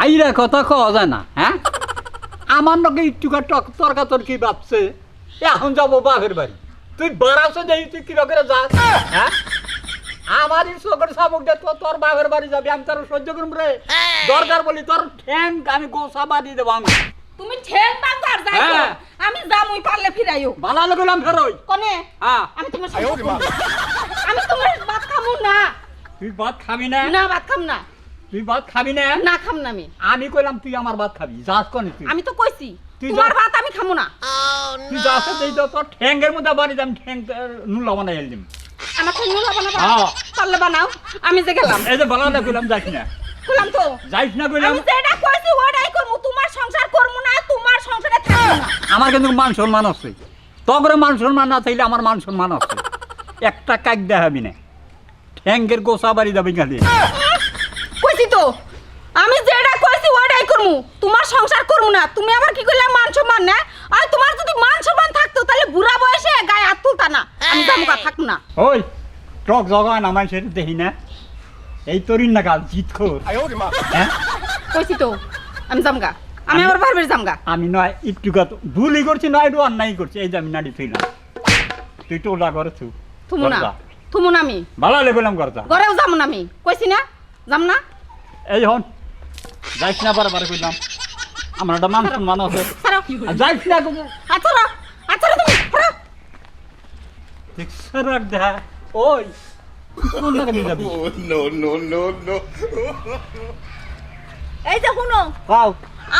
হাইরা কথা কওয়া যায় না হ্যাঁ? আমার নাকি একটুকা টক তর্কা তর্কি ভাবছে? এখন যাব বাপের বাড়ি। তুই বাড়াছো যাই তুই কি রকম যাস হ্যাঁ? আমার এই চোখের সাবক দে তো তোর বাপের বাড়ি যাবি আমি তোর সহ্য করব রে। দরকার বলি তোর ঠ্যাং আমি গোসা বাড়ি দেবো আমি। তুমি ঠেং বাঙ্গার যাই। হ্যাঁ। আমি যামুই পারলে ফিরাইও বালা লগলাম ফেরোই কোনে? হ্যাঁ। আমি তোমার সাথে আমি তোমার ভাত খামু না। তুই ভাত খাবি না? না ভাত খাম না। তুই ভাত খাবি না? না খাম না আমি। আমি কইলাম তুই আমার ভাত খাবি। যাস কনে তুই। আমি তো কইছি তুই তোমার ভাত আমি খামু না। তুই যাস তুই তো তোর ঠ্যাঙ্গের মধ্যে বাড়ি যাম ঠ্যাং নুলা বানাই এলদিম আমার ঠেং নুলা বানাবা? হ্যাঁ। পারলে বানাও আমি যে গেলাম। এই যে বানালে কইলাম যাইস না। খুলাম তো। যাইস না কইলাম। আমি যেটা কইছি ওটাই করব তোমার সংসার করব না তোমার সংসারে থাকব না। আমার কিন্তু মান সম্মান আছে। তগরে মান সম্মান না চাইলে আমার মান সম্মান আছে। একটা কাক দেখাবি না। ঠ্যাঙ্গের গোসা বাড়ি যাবি খালি। তো? আমি যেটা কইছি ওটাই করব তোমার সংসার করব না। তুমি আবার কি করলে মান সম্মান না আর তোমার যদি মান সম্মান থাকতো তাহলে বুড়া বয়সে গায়ে হাত তুলতা না। আমি জামুকা থাকব না। ওই টক জগায় নামাই সেটা দেখি না। এই তরিন না কাল জিত খোর। হ্যাঁ? কইছি তো আমি জামগা আমি আবার বারবার জামগা আমি নয় একটু কত ভুলই করছি নয় একটু অন্যায় করছি। এই যে আমি নাড়ি থইলাম তুই টোলা করেছু থুমু না। থুমু না আমি। ভালো লেগেলাম করতা ঘরেও যাব না আমি। কইছি না? যাম না? এই হন। যাইস না বারে কইলাম। আমার একটা মান সম্মান আছে। যাইস না তুমি ঠিক দেখা ওই কোন যাবি! এই যে শুনো। পাও।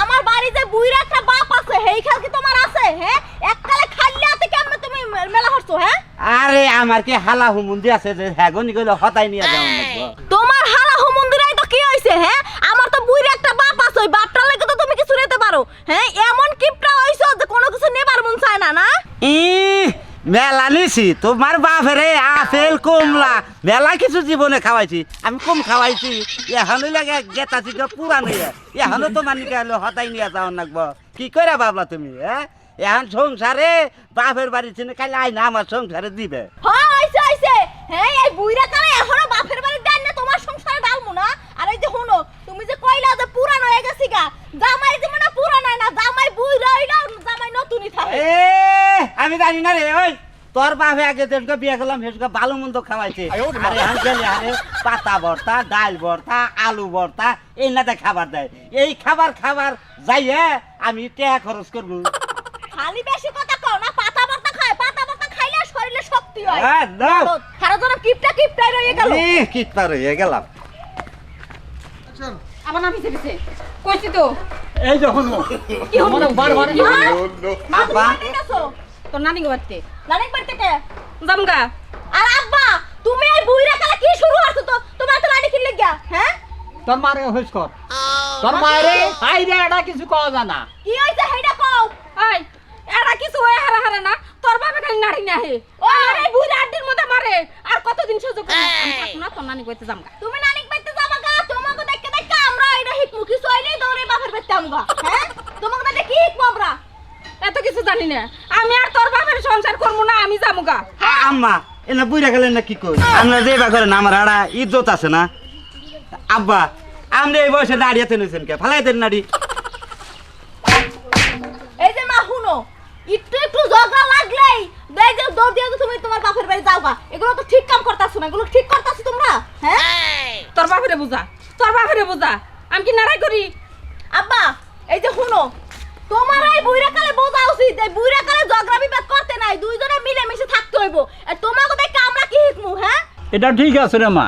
আমার বাড়ি যে বুইরা একটা বাপ আছে। হেই খেল কি তোমার আছে? হ্যাঁ? এককালে খাইলে হাতে কেমন তুমি মেলা হরছো হ্যাঁ? আরে আমার কি হালা হুমুন্দি আছে যে হ্যাগনি কইলে হতাই নিয়ে যাও লাগবো তোমার হালা হুমন্দিরাই তো কি হইছে হ্যাঁ আমার তো বুইরা একটা বাপ আছে ওই বাপটার লাগে তো তুমি কিছু নিতে পারো হ্যাঁ এমন কিপটা হইছো যে কোনো কিছু নেবার মন চায় না না ই মেলা নিছি তোমার বাপেরে আপেল, কমলা, মেলা কিছু জীবনে খাওয়াইছি। আমি কম খাওয়াইছি, এখনও লাগে গেতা চিকা পুরা নিয়ে। এখনও তোমার নিকে হলো হতাই নিয়ে যাও লাগবো কি করে বাবলা তুমি হ্যাঁ? এখন সংসারে বাপের বাড়ি ছিল খাইলে আইনা আমার সংসারে দিবে। হ্যাঁ হ্যাঁ বুইরা কালে এখনও বাপের বাড়ি দেন না তোমার সংসারে ডালমু না আর এই যে শুনো তুমি যে কইলা যে পুরান হয়ে গেছি গা জামাই যে মানে পুরান হয় না জামাই বুইরা হইলা জামাই নতুনই থাকে এ আমি জানি না রে ওই তোর বাপে আগে যেসকে বিয়ে করলাম সেসকে ভালো মন্দ খাওয়াইছে। আরে এখন গেলে আরে পাতা ভর্তা ডাল ভর্তা আলু ভর্তা এই নাতে খাবার দেয়। এই খাবার খাবার যাইয়ে আমি টাকা খরচ করব। খালি বেশি কথা কও না পাতা পাতা খায় পাতা পাতা খাইলে শরীরে শক্তি হয়। হ্যাঁ, দাও। খারা ধরো কিপটা কিপটাই রয়ে গেল। ই, কিট পার হয়ে গেলাম আবার না পিছে পিছে। কইছি তো। এই যখন কি হলো? আমার বারবার কি তোর নানি বাড়িতে নানি বাড়িতে কে? জামগা আর আব্বা তুমি এই বুইরা কালে কি শুরু হচ্ছে তো? তোমার তো নানি কিনলে গিয়া হ্যাঁ? তোর মারে হইস কর। তোর মারে হাই রে এটা কিছু কওয়া জানা। কি হইছে হেডা কও? এই এরা কিছু হয়ে হারা হারা না তোর বাবা খালি নাড়ি না হে আমার এই বুইরা আড্ডির মধ্যে মারে। আর কতদিন সহ্য করব? না তোর নানি কইতে জামগা তুমি নানি কইতে যাবা গা তোমাকে দেখতে দেখতে আমরা এটা হিকমু কিছু হইলেই দৌড়ে বাপের বাড়িতে আমগা হ্যাঁ? তোমাকে দেখতে কি হিকমু আমরা? এত কিছু জানি না। আমি আর তোর বাপের সংসার করব না আমি যামুগা আ- আম্মা এনে বুইরা গেলে না কি কই? আমরা যে বা করেন আমার আড়া ইজ্জত আছে না। আব্বা আমরা এই বয়সে দাঁড়িয়ে তেনেছেন কে? ফালাই দেন নাড়ি। এই যে মা শুনো একটু একটু ঝগড়া লাগলেই দেখ যে দৌড় দিয়ে তুমি তোমার বাপের বাড়ি যাওগা এগুলো তো ঠিক কাম করতেছো না এগুলো ঠিক করতেছো তোমরা হ্যাঁ? তোর বাপেরে বুঝা তোর বাপেরে বুঝা। আমি কি নারাই করি? আব্বা এই যে শুনো তোমার এই বুইরা কালে বোঝা উচিত এই বুইরা কালে ঝগড়া বিবাদ করতে নাই দুইজনে মিলে মিশে থাকতে হইব আর তোমাকে দেখে আমরা কি হিকমু হ্যাঁ এটা ঠিক আছে রে মা।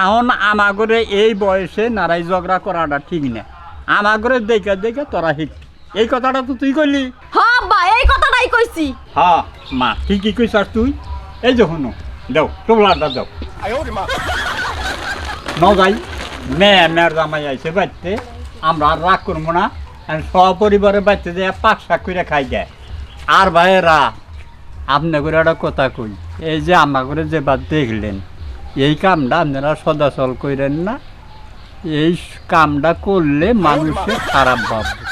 এখন আমাগরে এই বয়সে নারাই ঝগড়া করাটা ঠিক না। আমাগরে দেখে দেখে তোরা শিখ এই কথাটা তো তুই কইলি? হ্যাঁ আব্বা এই কথাটাই কইছি। হ্যাঁ মা ঠিকই কইছাস তুই। এই যে শুনো দেও টোবলাটা দাও। ন যাই। মেয়ে মেয়ের জামাই আইসে বাড়তে আমরা আর রাগ করব না। সপরিবারে বাড়তে যে পাক শাক করে খাই যায় আর ভাইয়েরা আপনি করে একটা কথা কই। এই যে আমা করে যে বাদ দেখলেন, এই কামটা আপনারা সদাচল করেন না, এই কামটা করলে মানুষের খারাপ ভাববে